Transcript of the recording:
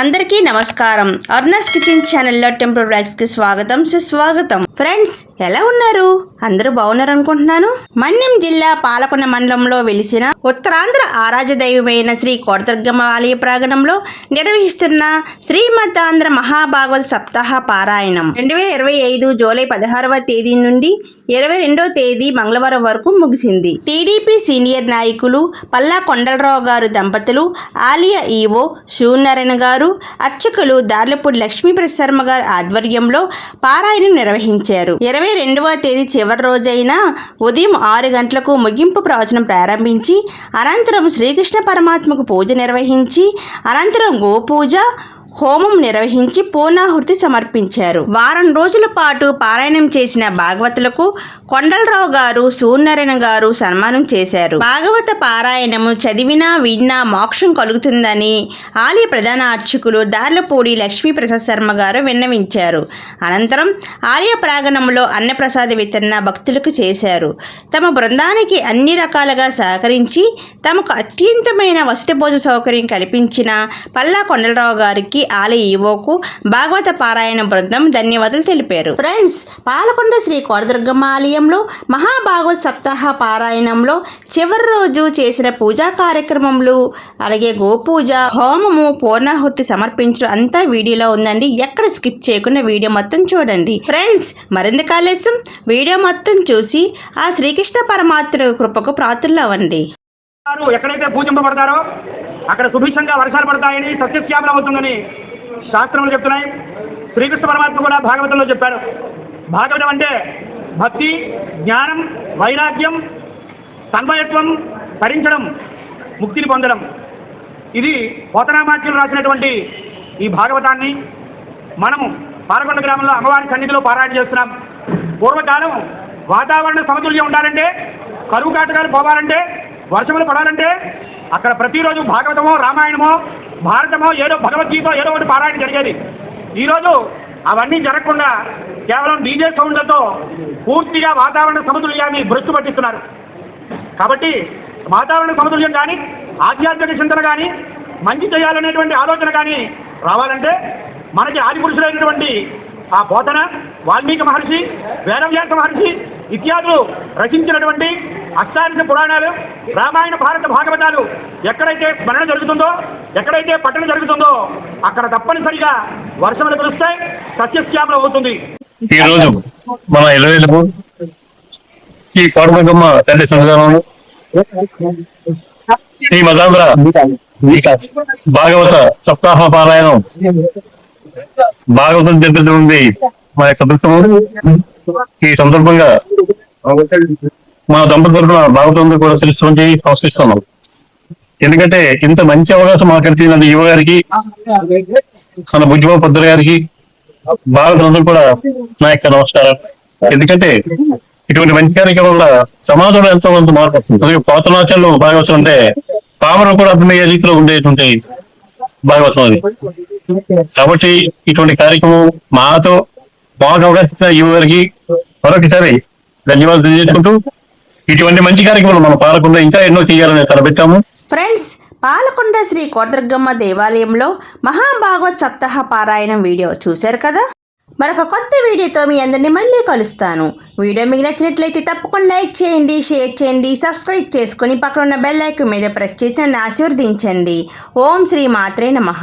అందరికీ నమస్కారం. అర్నస్ కిచెన్ ఛానల్లో టెంపుల్కి స్వాగతం సుస్వాగతం. ఫ్రెండ్స్ ఎలా ఉన్నారు? అందరూ బాగున్నారు అనుకుంటున్నాను మన్యం జిల్లా పాలకొండ మండలంలో వెలిసిన ఉత్తరాంధ్ర ఆరాధ్య దైవమైన శ్రీ కోటదుర్గమ్మ ఆలయ ప్రాంగణంలో నిర్వహిస్తున్న శ్రీమతాంధ్ర మహాభాగవత సప్తాహ పారాయణం. రెండు వేల ఇరవై ఐదు జూలై పదహారవ తేదీ నుండి ఇరవై రెండో తేదీ మంగళవారం వరకు ముగిసింది. టీడీపీ సీనియర్ నాయకులు పల్లా కొండలరావు గారు దంపతులు ఆలియా ఈవో శివనారాయణ గారు అర్చకులు దార్లపూడి లక్ష్మీప్రసాద్ శర్మ గారి ఆధ్వర్యంలో పారాయణం నిర్వహించారు. ఇరవై రెండవ తేదీ చివరి రోజైన ఉదయం ఆరు గంటలకు ముగింపు ప్రవచనం ప్రారంభించి అనంతరం శ్రీకృష్ణ పరమాత్మకు పూజ నిర్వహించి అనంతరం గోపూజ హోమం నిర్వహించి పూర్ణాహుతి సమర్పించారు. వారం రోజుల పాటు పారాయణం చేసిన భాగవతులకు కొండలరావు గారు సూర్యనారాయణ గారు సన్మానం చేశారు. భాగవత పారాయణము చదివినా విన్నా మోక్షం కలుగుతుందని ఆలయ ప్రధాన అర్చకులు దార్లపూడి లక్ష్మీప్రసాద్ శర్మ గారు విన్నవించారు. అనంతరం ఆలయ ప్రాంగణంలో అన్నప్రసాద వితరణ భక్తులకు చేశారు. తమ బృందానికి అన్ని రకాలుగా సహకరించి తమకు అత్యంతమైన వసతి భోజన సౌకర్యం కల్పించిన పల్లా కొండలరావు గారికి ఆలయ ఈవోకు భాగవత పారాయణ బృందం ధన్యవాదాలు తెలిపారు. ఫ్రెండ్స్ పాలకొండ శ్రీ కోరదుర్గమ్మ ఆలయంలో మహాభాగవత్ సప్తాహ పారాయణంలో చివరి రోజు చేసిన పూజా కార్యక్రమములు అలాగే గోపూజ హోమము పూర్ణాహుతి సమర్పించడం అంతా వీడియోలో ఉందండి. ఎక్కడ స్కిప్ చేయకుండా వీడియో మొత్తం చూడండి. ఫ్రెండ్స్ మరింత కాలేసం వీడియో మొత్తం చూసి ఆ శ్రీకృష్ణ పరమాత్మ కృపకు ప్రాతులు అవ్వండి ఎక్కడైతే పూజింపబడతారో అక్కడ సుభిక్షంగా వర్షాలు పడతాయని సస్యశ్యామలం అవుతుందని శాస్త్రములు చెప్తున్నాయి. శ్రీకృష్ణ పరమాత్మ కూడా భాగవతంలో చెప్పారు. భాగవతం అంటే భక్తి జ్ఞానం వైరాగ్యం తన్మయత్వం భరించడం ముక్తిని పొందడం. ఇది పోతనామాఖ్యులు రాసినటువంటి ఈ భాగవతాన్ని మనము పాలకొండ గ్రామంలో అమ్మవారి సన్నిధిలో పారాయణ చేస్తున్నాం. పూర్వకాలం వాతావరణ సమతుల్యం ఉండాలంటే కరువు కాటకాలు పోవాలంటే వర్షములు పడాలంటే అక్కడ ప్రతిరోజు భాగవతమో రామాయణమో భారతమో ఏదో భగవద్గీత ఏదో ఒకటి పారాయణ జరిగేది. ఈరోజు అవన్నీ జరగకుండా కేవలం డీజే సౌండ్లతో పూర్తిగా వాతావరణ సమతుల్యాన్ని భ్రష్టు పట్టిస్తున్నారు. కాబట్టి వాతావరణ సమతుల్యం కానీ ఆధ్యాత్మిక చింతన కానీ మంచి చేయాలనేటువంటి ఆలోచన కానీ రావాలంటే మనకి ఆది పురుషులైనటువంటి ఆ బోధన వాల్మీకి మహర్షి వేదవ్యాస మహర్షి ఇత్యాదులు రచించినటువంటి అష్టాదశ పురాణాలు రామాయణ భారత భాగవతాలు ఎక్కడైతే స్మరణ జరుగుతుందో ఎక్కడైతే పట్టణ జరుగుతుందో అక్కడ తప్పనిసరిగా వర్షములు కురుస్తాయి సస్యశ్యామలం అవుతుంది. ఈ రోజు మన ఇలవేలుపు శ్రీ కోటగమ్మ తండ్రి సన్నిధానంలో శ్రీ మదాంధ్ర భాగవత సప్తాహ పారాయణం భాగవతం జరుగుతుంది. మా యొక్క ఈ సందర్భంగా మా దంపతుల తరఫున కూడా తెలుస్తుంది సంస్కరిస్తున్నాం. ఎందుకంటే ఇంత మంచి అవకాశం మాకు కలిగినది యువ గారికి మన భుజమ పద్దుల గారికి భారతందరూ కూడా నా యొక్క నమస్కారం. ఎందుకంటే ఇటువంటి మంచి కార్యక్రమం వల్ల సమాజంలో ఎంతో కొంత మార్పు వస్తుంది. అలాగే పోతనాచల్లో భాగవతం అంటే పామరం కూడా అర్థమయ్యే రీతిలో ఉండేటువంటి భాగవతం అది. కాబట్టి ఇటువంటి కార్యక్రమం మాతో బాగా అవకాశం యువ గారికి మరొకసారి ధన్యవాదాలు తెలియజేసుకుంటూ ఇటువంటి మంచి కార్యక్రమాలు మన పాలకుండా ఇంకా ఎన్నో చేయాలని తలపెట్టాము ఫ్రెండ్స్ పాలకొండ శ్రీ కోటదుర్గమ్మ దేవాలయంలో మహాభాగవత్ సప్తాహ పారాయణం వీడియో చూశారు కదా? మరొక కొత్త వీడియోతో మీ అందరినీ మళ్ళీ కలుస్తాను. వీడియో మీకు నచ్చినట్లయితే తప్పకుండా లైక్ చేయండి షేర్ చేయండి సబ్స్క్రైబ్ చేసుకుని పక్కన ఉన్న బెల్ మీద ప్రెస్ చేసి నన్ను ఆశీర్వదించండి. ఓం శ్రీ మాత్రే నమః.